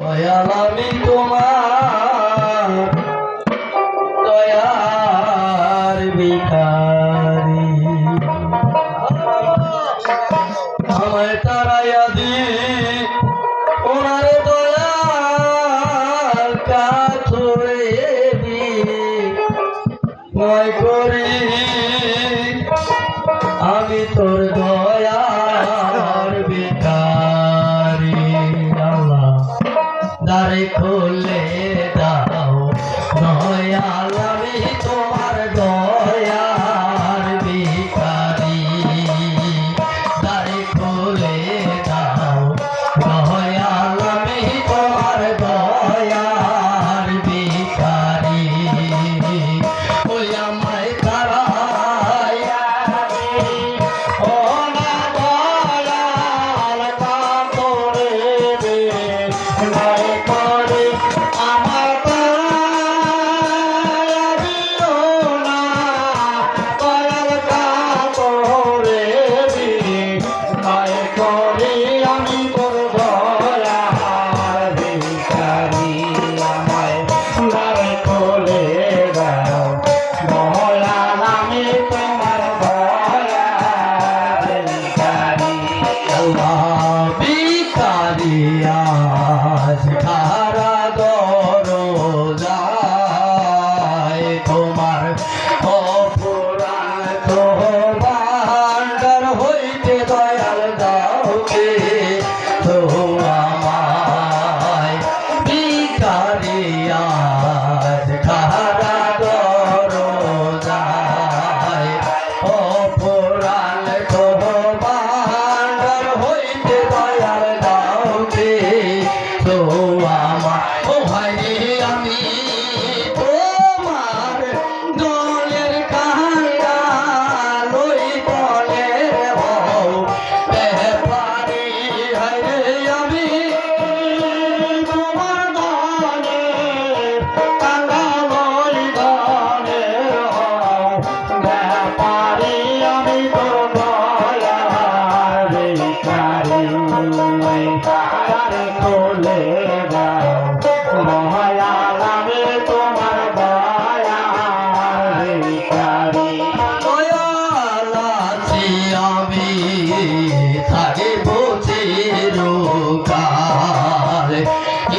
দয়াল আমি তোমার দয়ার বিকারি আমায় তারাইয়া দি ওনার দয়াল কাছরে নয় করি, আমি তোর yeah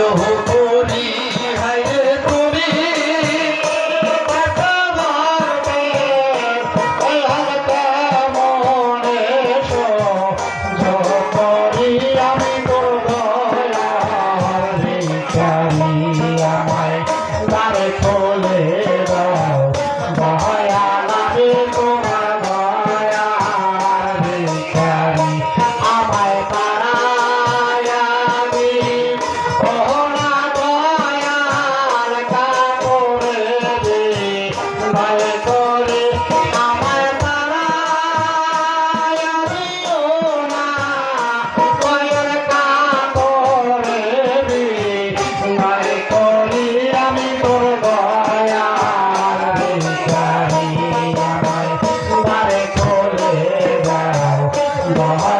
जो हो Bye.